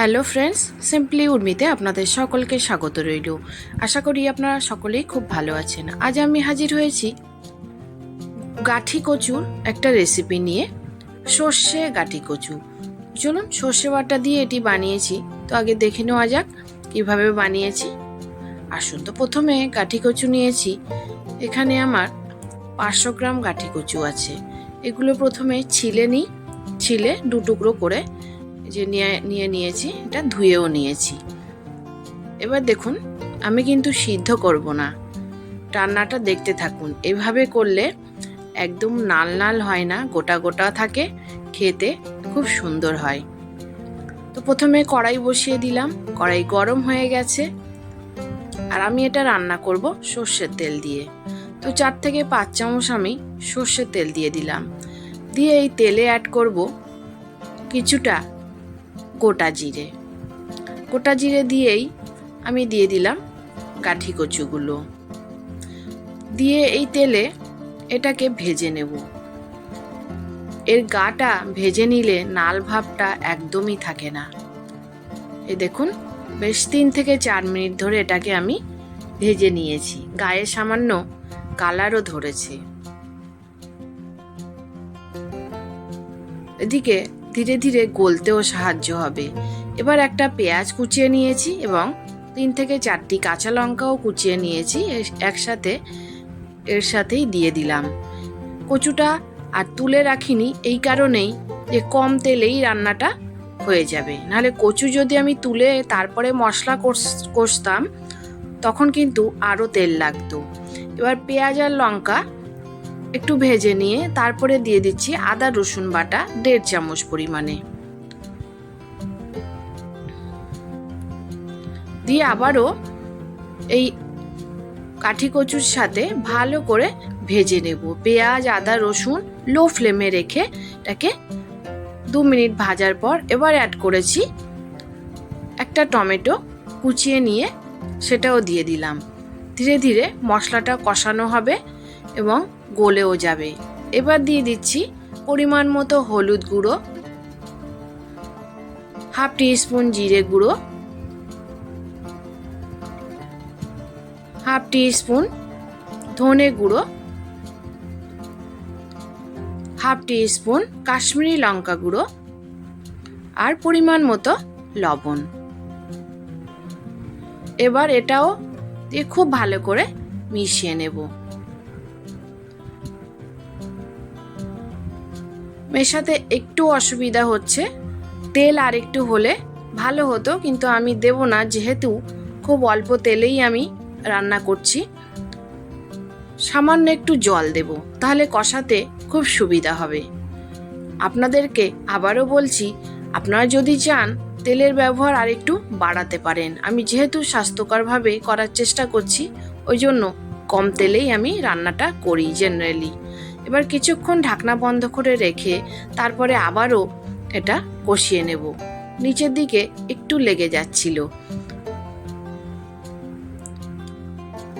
Hello friends simply উর্মিতে আপনাদের সকলকে স্বাগত রইল। আশা করি আপনারা সকলেই খুব ভালো আছেন। আজ আমি হাজির হয়েছি গাঠি কচুর একটা রেসিপি নিয়ে, সর্ষে গাঠি কচু। চলুন সর্ষে বাটা দিয়ে এটি বানিয়েছি। তো আগে দেখে নেওয়া যাক কীভাবে বানিয়েছি। আসুন তো প্রথমে গাঠি কচু নিয়েছি। এখানে আমার পাঁচশো গ্রাম গাঠি কচু আছে। এগুলো প্রথমে ছিলে নিই। ছিলে দু টুকরো করে যে নিয়ে নিয়ে নিয়েছি, এটা ধুয়েও নিয়েছি। এবার দেখুন, আমি কিন্তু সিদ্ধ করব না। রান্নাটা দেখতে থাকুন। এভাবে করলে একদম নাল নাল হয় না, গোটা গোটা থাকে, খেতে খুব সুন্দর হয়। তো প্রথমে কড়াই বসিয়ে দিলাম, কড়াই গরম হয়ে গেছে। আর আমি এটা রান্না করব সর্ষের তেল দিয়ে। তো চার থেকে পাঁচ চামচ আমি সর্ষের তেল দিয়ে দিলাম। দিয়ে এই তেলে অ্যাড করব কিছুটা গোটা জিরে। গোটা জিরে দিয়েই আমি দিয়ে দিলাম কাঠি কচুগুলো। দিয়ে এই তেলে এটাকে ভেজে নেব। এর গাটা ভেজে নিলে নাল ভাবটা একদমই থাকে না। এ দেখুন, বেশ তিন থেকে চার মিনিট ধরে এটাকে আমি ভেজে নিয়েছি। গায়ে সামান্য কালারও ধরেছে। এদিকে ধীরে ধীরে গলতেও সাহায্য হবে। এবার একটা পেঁয়াজ কুচিয়ে নিয়েছি এবং তিন থেকে চারটি কাঁচা লঙ্কাও কুচিয়ে নিয়েছি একসাথে, এর সাথেই দিয়ে দিলাম। কচুটা আর তুলে রাখিনি এই কারণেই যে কম তেলেই রান্নাটা হয়ে যাবে। নাহলে কচু যদি আমি তুলে তারপরে মশলা কষতাম, তখন কিন্তু আরও তেল লাগতো। এবার পেঁয়াজ আর লঙ্কা একটু ভেজে নিয়ে তারপরে দিয়ে দিচ্ছি আদা, রসুন বাটা, দেড় চামচ পরিমাণে। দিয়ে আবারও এই কাঠি কচুর সাথে ভালো করে ভেজে নেব। পেঁয়াজ, আদা, রসুন লো ফ্লেমে রেখে এটাকে দু মিনিট ভাজার পর এবার অ্যাড করেছি একটা টমেটো কুচিয়ে নিয়ে সেটাও দিয়ে দিলাম। ধীরে ধীরে মশলাটা কষানো হবে। এবং গলেও যাবে। এবার দিয়ে দিচ্ছি পরিমাণ মতো হলুদ গুঁড়ো, হাফ টি স্পুন জিরে গুঁড়ো, হাফ টি স্পুন ধনে গুঁড়ো, হাফ টি স্পুন কাশ্মীরি লঙ্কা গুঁড়ো আর পরিমাণ মতো লবণ। এবার এটাও খুব ভালো করে মিশিয়ে নেব। মেশাতে একটু অসুবিধা হচ্ছে। তেল আর একটু হলে ভালো হতো, কিন্তু আমি দেব না, যেহেতু খুব অল্প তেলেই আমি রান্না করছি। সামান্য একটু জল দেব, তাহলে কষাতে খুব সুবিধা হবে। আপনাদেরকে আবারও বলছি, আপনারা যদি চান তেলের ব্যবহার আর একটু বাড়াতে পারেন। আমি যেহেতু স্বাস্থ্যকরভাবে করার চেষ্টা করছি, ওই জন্য কম তেলেই আমি রান্নাটা করি জেনারেলি এবার কিছুক্ষণ ঢাকনা বন্ধ করে রেখে তারপরে আবারও এটা কষিয়ে নেব। নিচের দিকে একটু লেগে যাচ্ছিল।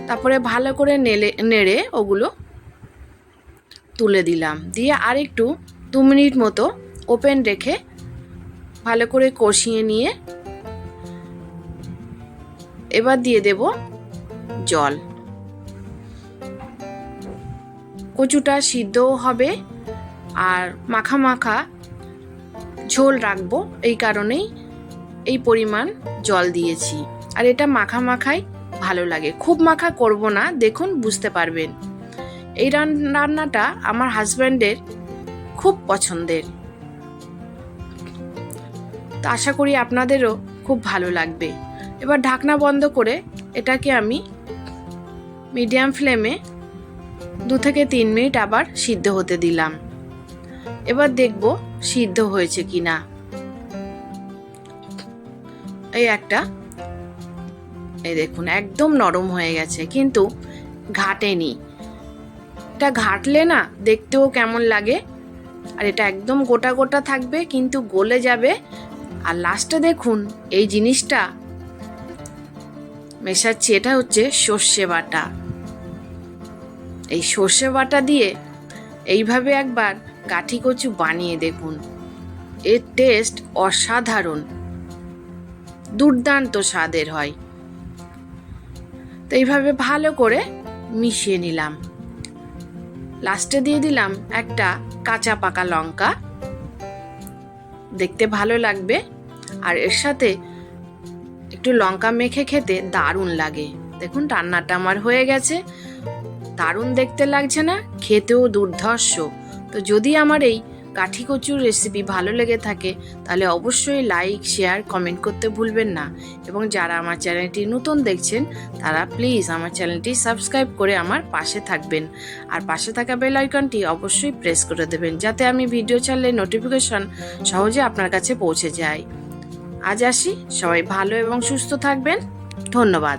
তারপরে ভালো করে নেড়ে নেড়ে ওগুলো তুলে দিলাম। দিয়ে আর একটু দু মিনিট মতো ওপেন রেখে ভালো করে কষিয়ে নিয়ে এবার দিয়ে দেব জল। কচুটা সিদ্ধও হবে আর মাখা মাখা ঝোল রাখব, এই কারণেই এই পরিমাণ জল দিয়েছি। আর এটা মাখা মাখাই ভালো লাগে। খুব মাখা করব না, দেখুন, বুঝতে পারবেন। এই রান্নাটা আমার হাজব্যান্ডের খুব পছন্দের। তো আশা করি আপনাদেরও খুব ভালো লাগবে। এবার ঢাকনা বন্ধ করে এটাকে আমি মিডিয়াম ফ্লেমে দু থেকে তিন মিনিট আবার সিদ্ধ হতে দিলাম। এবার দেখব সিদ্ধ হয়েছে কি না এই একটা। এই দেখুন, একদম নরম হয়ে গেছে, কিন্তু ঘাটেনি। এটা ঘাটলে না দেখতেও কেমন লাগে, আর এটা একদম গোটা গোটা থাকবে, কিন্তু গলে যাবে। আর লাস্টে দেখুন, এই জিনিসটা মেশাচ্ছি, এটা হচ্ছে সর্ষে বাটা। এই সর্ষে বাটা দিয়ে এইভাবে একবার কাঠি কচু বানিয়ে দেখুন। এর টেস্ট অসাধারণ। দুর্দান্ত স্বাদের হয়। তো এইভাবে ভালো করে মিশিয়ে নিলাম। লাস্টে দিয়ে দিলাম একটা কাঁচা পাকা লঙ্কা। দেখতে ভালো লাগবে। আর এর সাথে একটু লঙ্কা মেখে খেতে দারুণ লাগে। দেখুন, রান্নাটা আমার হয়ে গেছে। দারুণ দেখতে লাগছে না? খেতেও দুর্ধর্ষ। তো যদি আমার এই কাঠি কচুর রেসিপি ভালো লেগে থাকে, তাহলে অবশ্যই লাইক শেয়ার কমেন্ট করতে ভুলবেন না। এবং যারা আমার চ্যানেলটি নতুন দেখছেন, তারা প্লিজ আমার চ্যানেলটি সাবস্ক্রাইব করে আমার পাশে থাকবেন। আর পাশে থাকা বেল আইকনটি অবশ্যই প্রেস করে দেবেন, যাতে আমি ভিডিও ছাড়লে নোটিফিকেশন সহজে আপনার কাছে পৌঁছে যায়। আজ আসি, সবাই ভালো এবং সুস্থ থাকবেন। ধন্যবাদ।